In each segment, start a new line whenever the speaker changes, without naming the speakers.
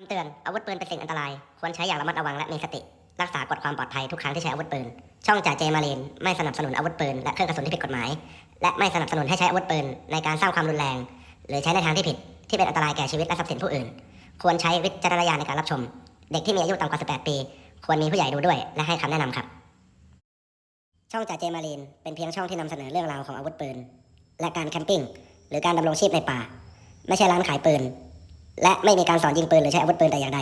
คำเตือน อาวุธปืนเป็นสิ่งอันตราย ควรใช้อย่างระมัดระวังและมีสติ รักษากฎความปลอดภัยทุกครั้งที่ใช้อาวุธปืน ช่องจ่าเจมารีนไม่สนับสนุนอาวุธปืนและเครื่องกระสุนที่ผิดกฎหมาย และไม่สนับสนุนให้ใช้อาวุธปืนในการสร้างความรุนแรง หรือใช้ในทางที่ผิด ที่เป็นอันตรายแก่ชีวิตและทรัพย์สินผู้อื่น ควรใช้วิจารณญาณในการรับชม เด็กที่มีอายุต่ำกว่า 18 ปี ควรมีผู้ใหญ่ดูด้วยและให้คำแนะนำครับ ช่องจ่าเจมารีนเป็นเพียงช่องที่นำเสนอเรื่องราวของอาวุธปืน และการแคมปิ้งหรือการดำรงชีพในป่า ไม่ใช่ร้านขายปืน และไม่มีการสอนยิงปืนหรือใช้อาวุธปืนแต่อย่างใด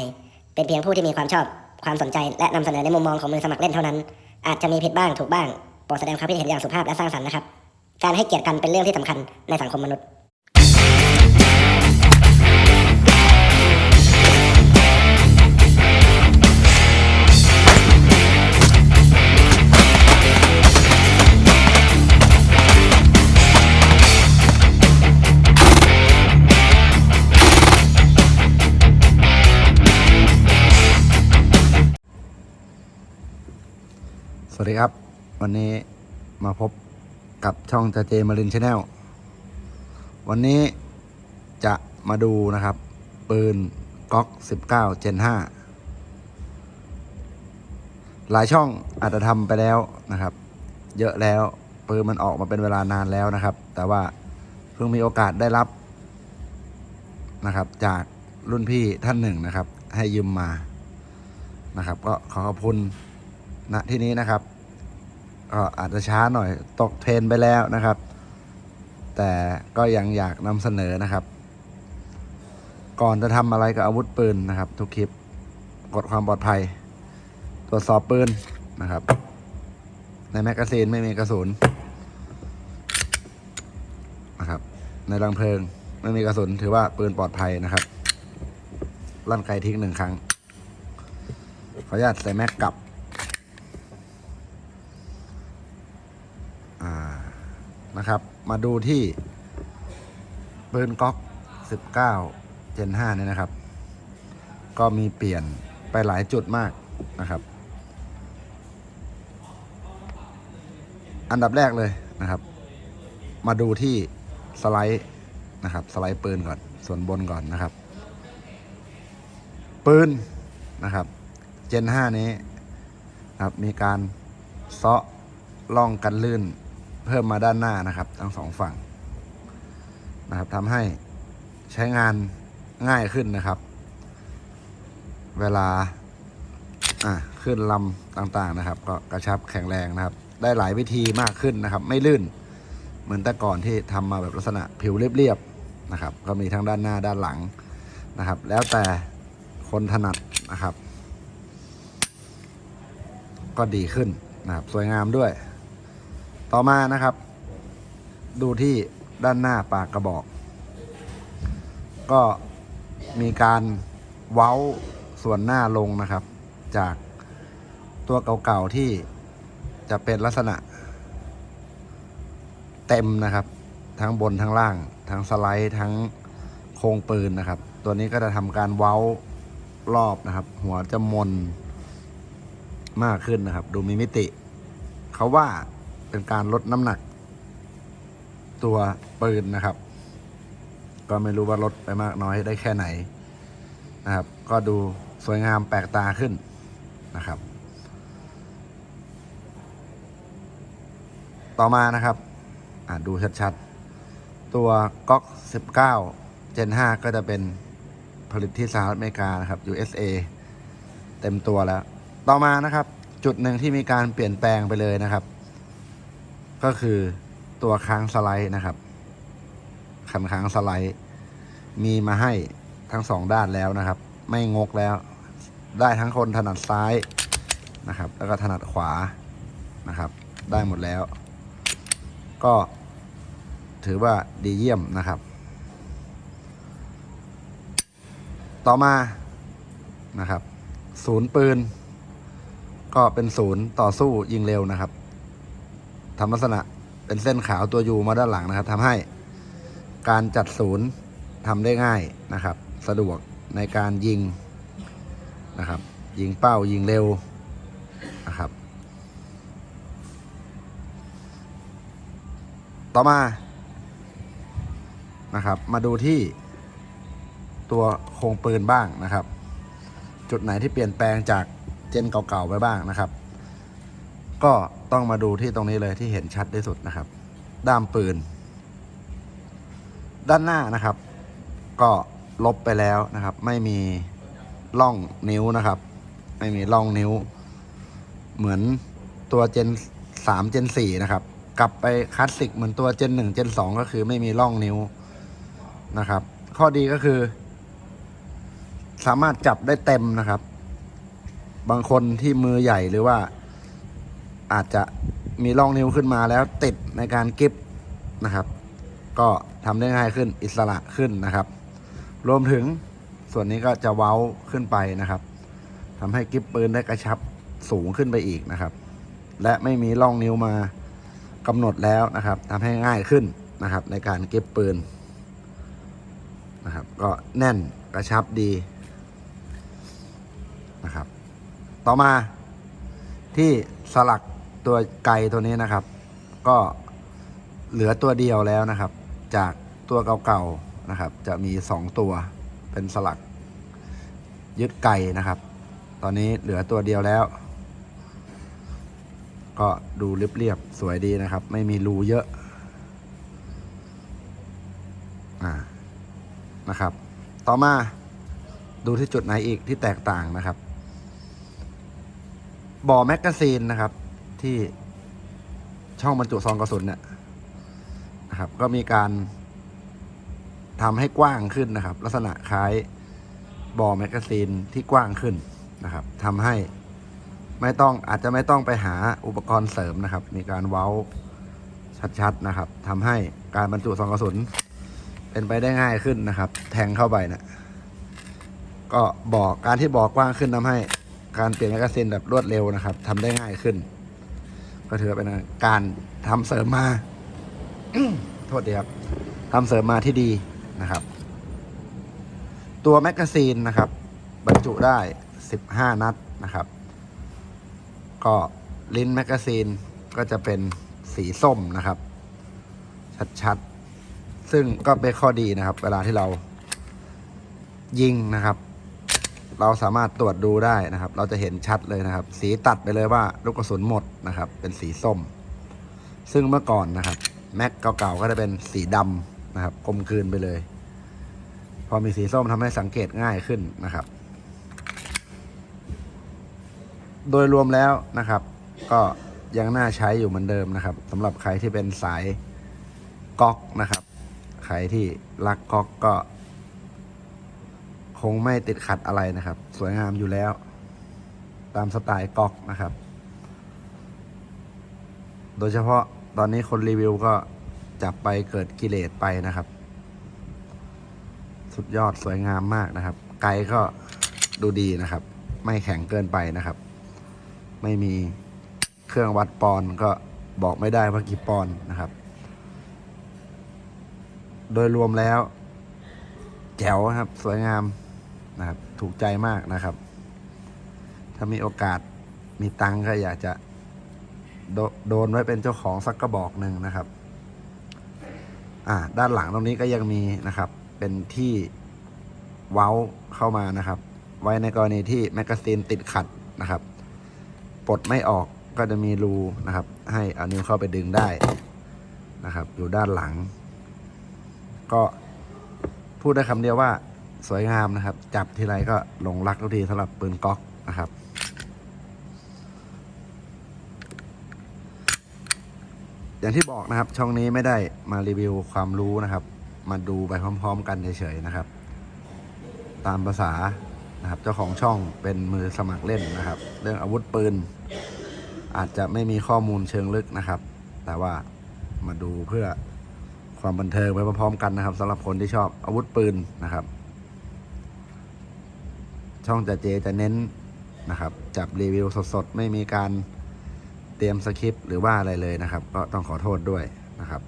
เป็นเพียงผู้ที่มีความชอบ ความสนใจ และนำเสนอในมุมมองของมือสมัครเล่นเท่านั้น อาจจะมีผิดบ้างถูกบ้าง โปรดแสดงความคิดเห็นอย่างสุภาพและสร้างสรรค์นะครับ การให้เกียรติกันเป็นเรื่องที่สำคัญในสังคมมนุษย์
สวัสดีครับ วันนี้มาพบกับช่องจเจมารินชาแนลวันนี้จะมาดูนะครับ ปืนก๊อก19 Gen 5หลายช่องอาจจะทำไปแล้วนะครับ เยอะแล้ว ปืนมันออกมาเป็นเวลานานแล้วนะครับ แต่ว่าเพิ่งมีโอกาสได้รับนะครับ จากรุ่นพี่ท่านหนึ่งนะครับ ให้ยืมมานะครับ ก็ขอขอบคุณ ณที่นี้นะครับก็อาจจะช้าหน่อยตกเทรนไปแล้วนะครับ แต่ก็ยังอยากนำเสนอนะครับ ก่อนจะทำอะไรกับอาวุธปืนนะครับ ทุกคลิปกดความปลอดภัย ตรวจสอบปืนนะครับ ในแมกกาซีนไม่มีกระสุนนะครับ ในรังเพลิงไม่มีกระสุนถือว่าปืนปลอดภัยนะครับลั่นไกลทิ้งหนึ่งครั้ง ขออนุญาตใส่แม็กกลับ อ่า นะครับ มาดูที่ปืนก๊อก 19 Gen 5เนี่ยนะครับ ก็มีเปลี่ยนไปหลายจุดมากนะครับ อันดับแรกเลยนะครับ มาดูที่สไลด์นะครับ สไลด์ปืนก่อน ส่วนบนก่อนนะครับ ปืนนะครับเจน 5 นี้นะครับมีการเซาะล่องกันลื่น เพิ่มมาด้านหน้านะครับทั้งสองฝั่งนะครับทำให้ใช้งานง่ายขึ้นนะครับ เวลาอะขึ้นลำต่างๆนะครับ ก็กระชับแข็งแรงนะครับ ได้หลายวิธีมากขึ้นนะครับ ไม่ลื่น เหมือนแต่ก่อนที่ทำมาแบบลักษณะผิวเรียบๆนะครับ ก็มีทั้งด้านหน้าด้านหลังนะครับ แล้วแต่คนถนัดนะครับ ก็ดีขึ้นนะครับ สวยงามด้วย ต่อมานะครับ ดูที่ด้านหน้าปากกระบอก ก็มีการเว้าส่วนหน้าลงนะครับ จากตัวเก่าๆที่จะเป็นลักษณะ เต็มนะครับ ทั้งบนทั้งล่าง ทั้งสไลด์ทั้งโครงปืนนะครับ ตัวนี้ก็จะทำการเว้ารอบนะครับ หัวจะมนมากขึ้นนะครับ ดูมีมิติ เขาว่า เป็นการลดน้ำหนัก ตัวปืนนะครับ ก็ไม่รู้ว่าลดไปมากน้อยได้แค่ไหนนะครับ ก็ดูสวยงามแปลกตาขึ้นนะครับ ต่อมานะครับดูชัดๆ ตัวก๊อก 19 Gen 5 ก็จะเป็นผลิตที่สหรัฐอเมริกานะครับ USA เต็มตัวแล้ว ต่อมานะครับ จุดหนึ่งที่มีการเปลี่ยนแปลงไปเลยนะครับ ก็คือตัวค้างสไลด์นะครับขันค้างสไลด์ มีมาให้ทั้งสองด้านแล้วนะครับ ไม่งกแล้ว ได้ทั้งคนถนัดซ้ายนะครับ แล้วก็ถนัดขวานะครับ ได้หมดแล้ว ก็ถือว่าดีเยี่ยมนะครับ ต่อมานะครับ ศูนย์ปืน ก็เป็นศูนย์ต่อสู้ยิงเร็วนะครับ ทำลักษณะเป็นเส้นขาวตัวยูมาด้านหลังนะครับทำให้การจัดศูนย์ทำได้ง่ายนะครับ สะดวกในการยิงนะครับ ยิงเป้ายิงเร็วนะครับ ต่อมานะครับ มาดูที่ตัวโครงปืนบ้างนะครับ จุดไหนที่เปลี่ยนแปลงจากเจนเก่าๆไปบ้างนะครับ ก็ต้องมาดูที่ตรงนี้เลยที่เห็นชัดที่สุดนะครับ ด้ามปืน ด้านหน้านะครับ ก็ลบไปแล้วนะครับ ไม่มีร่องนิ้วนะครับ ไม่มีร่องนิ้ว เหมือนตัวเจนสามเจนสี่นะครับ กลับไปคลาสสิกเหมือนตัวเจนหนึ่งเจนสองก็คือไม่มีร่องนิ้วนะครับ ข้อดีก็คือ สามารถจับได้เต็มนะครับ บางคนที่มือใหญ่หรือว่า อาจจะมีร่องนิ้วขึ้นมาแล้วติดในการกิฟนะครับ ก็ทำได้ง่ายขึ้นอิสระขึ้นนะครับ รวมถึงส่วนนี้ก็จะเว้าขึ้นไปนะครับทำให้กิฟปืนได้กระชับสูงขึ้นไปอีกนะครับ และไม่มีร่องนิ้วมากำหนดแล้วนะครับทำให้ง่ายขึ้นนะครับ ในการเก็บปืนนะครับ ก็แน่นกระชับดีนะครับ ต่อมาที่สลัก ตัวไกตัวนี้นะครับ ก็เหลือตัวเดียวแล้วนะครับ จากตัวเก่าๆนะครับ จะมีสองตัวเป็นสลัก ยึดไก่นะครับ ตอนนี้เหลือตัวเดียวแล้ว ก็ดูเรียบๆสวยดีนะครับ ไม่มีรูเยอะอ่านะครับ ต่อมาดูที่จุดไหนอีกที่แตกต่างนะครับ บ่อแมกกาซีนนะครับ ที่ช่องบรรจุซองกระสุนเนี่ยนะครับ ก็มีการทำให้กว้างขึ้นนะครับ ลักษณะคล้ายบ่อแมกกาซีนที่กว้างขึ้นนะครับทำให้ไม่ต้องอาจจะไม่ต้องไปหาอุปกรณ์เสริมนะครับ มีการเว้าชัดๆนะครับทำให้การบรรจุซองกระสุน เป็นไปได้ง่ายขึ้นนะครับ แทงเข้าไปนะก็บอกการที่บอกกว้างขึ้นทำให้การเปลี่ยนแมกกาซีนแบบรวดเร็วนะครับทำได้ง่ายขึ้น ก็ถือเป็นการทำเสริมมาโทษดีครับทำเสริมมาที่ดีนะครับ ตัวแมกกาซีนนะครับ บรรจุได้ 15 นัดนะครับ ก็ลิ้นแมกกาซีนก็จะเป็นสีส้มนะครับ ชัดๆ ซึ่งก็เป็นข้อดีนะครับ เวลาที่เรายิงนะครับ เราสามารถตรวจดูได้นะครับ เราจะเห็นชัดเลยนะครับ สีตัดไปเลยว่าลูกกระสุนหมดนะครับ เป็นสีส้ม ซึ่งเมื่อก่อนนะครับ แม็กเก่าๆก็จะเป็นสีดำนะครับกลมกลืนไปเลย พอมีสีส้มทำให้สังเกตง่ายขึ้นนะครับ โดยรวมแล้วนะครับ ก็ยังน่าใช้อยู่เหมือนเดิมนะครับสำหรับใครที่เป็นสายก๊อกนะครับ ใครที่รักก๊อกก็ คงไม่ติดขัดอะไรนะครับ สวยงามอยู่แล้ว ตามสไตล์ก๊อกนะครับ โดยเฉพาะตอนนี้คนรีวิวก็จับไปเกิดกิเลสไปนะครับ สุดยอดสวยงามมากนะครับ ไกลก็ดูดีนะครับ ไม่แข็งเกินไปนะครับ ไม่มีเครื่องวัดปอนก็บอกไม่ได้ว่ากี่ปอนนะครับ โดยรวมแล้ว แจ๋วครับ สวยงาม นะครับถูกใจมากนะครับ ถ้ามีโอกาสมีตังก็อยากจะโดโดนไว้เป็นเจ้าของสักกระบอกหนึ่งนะครับ อ่า ด้านหลังตรงนี้ก็ยังมีนะครับ เป็นที่เว้าเข้ามานะครับ ไว้ในกรณีที่แมกกาซีนติดขัดนะครับ ปลดไม่ออกก็จะมีรูนะครับ ให้เอานิ้วเข้าไปดึงได้นะครับ อยู่ด้านหลัง ก็พูดได้คำเดียวว่า สวยงามนะครับ จับทีไรก็หลงรักทุกทีสำหรับปืนก๊อกนะครับ อย่างที่บอกนะครับ ช่องนี้ไม่ได้มารีวิวความรู้นะครับ มาดูไปพร้อม ๆ กันเฉยๆนะครับ ตามภาษานะครับ เจ้าของช่องเป็นมือสมัครเล่นนะครับ เรื่องอาวุธปืน อาจจะไม่มีข้อมูลเชิงลึกนะครับ แต่ว่ามาดูเพื่อความบันเทิงไปพร้อมๆกันนะครับสำหรับคนที่ชอบอาวุธปืนนะครับ ช่องจะเจจะเน้นนะครับ จับรีวิวสดๆ ไม่มีการเตรียมสคริปต์หรือว่าอะไรเลยนะครับ ก็ต้องขอโทษด้วยนะครับ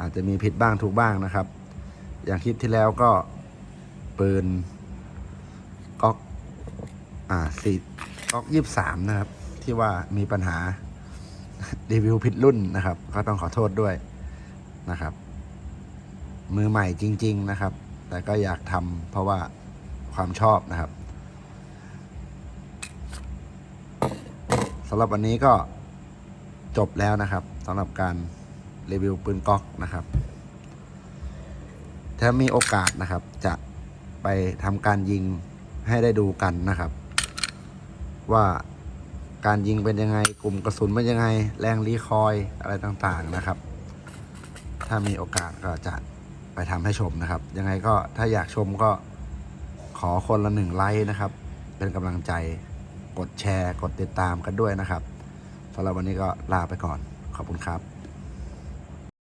อาจจะมีผิดบ้างถูกบ้างนะครับ อย่างคลิปที่แล้วก็ปืนก๊อกอ่าสี่ก๊อกยี่สามนะครับ ที่ว่ามีปัญหารีวิวผิดรุ่นนะครับ ก็ต้องขอโทษด้วยนะครับ มือใหม่จริง ๆ นะครับ แต่ก็อยากทำเพราะว่า ความชอบนะครับสำหรับวันนี้ก็จบแล้วนะครับสำหรับการรีวิวปืนก๊อกนะครับ ถ้ามีโอกาสนะครับจะไปทำการยิงให้ได้ดูกันนะครับ ว่าการยิงเป็นยังไงกลุ่มกระสุนเป็นยังไง แรงรีคอยอะไรต่างๆนะครับ ถ้ามีโอกาสก็จะไปทำให้ชมนะครับ ยังไงก็ถ้าอยากชมก็ ขอคนละหนึ่งไลค์นะครับ เป็นกำลังใจกดแชร์ กดติดตามกันด้วยนะครับสำหรับวันนี้ก็ลาไปก่อน ขอบคุณครับ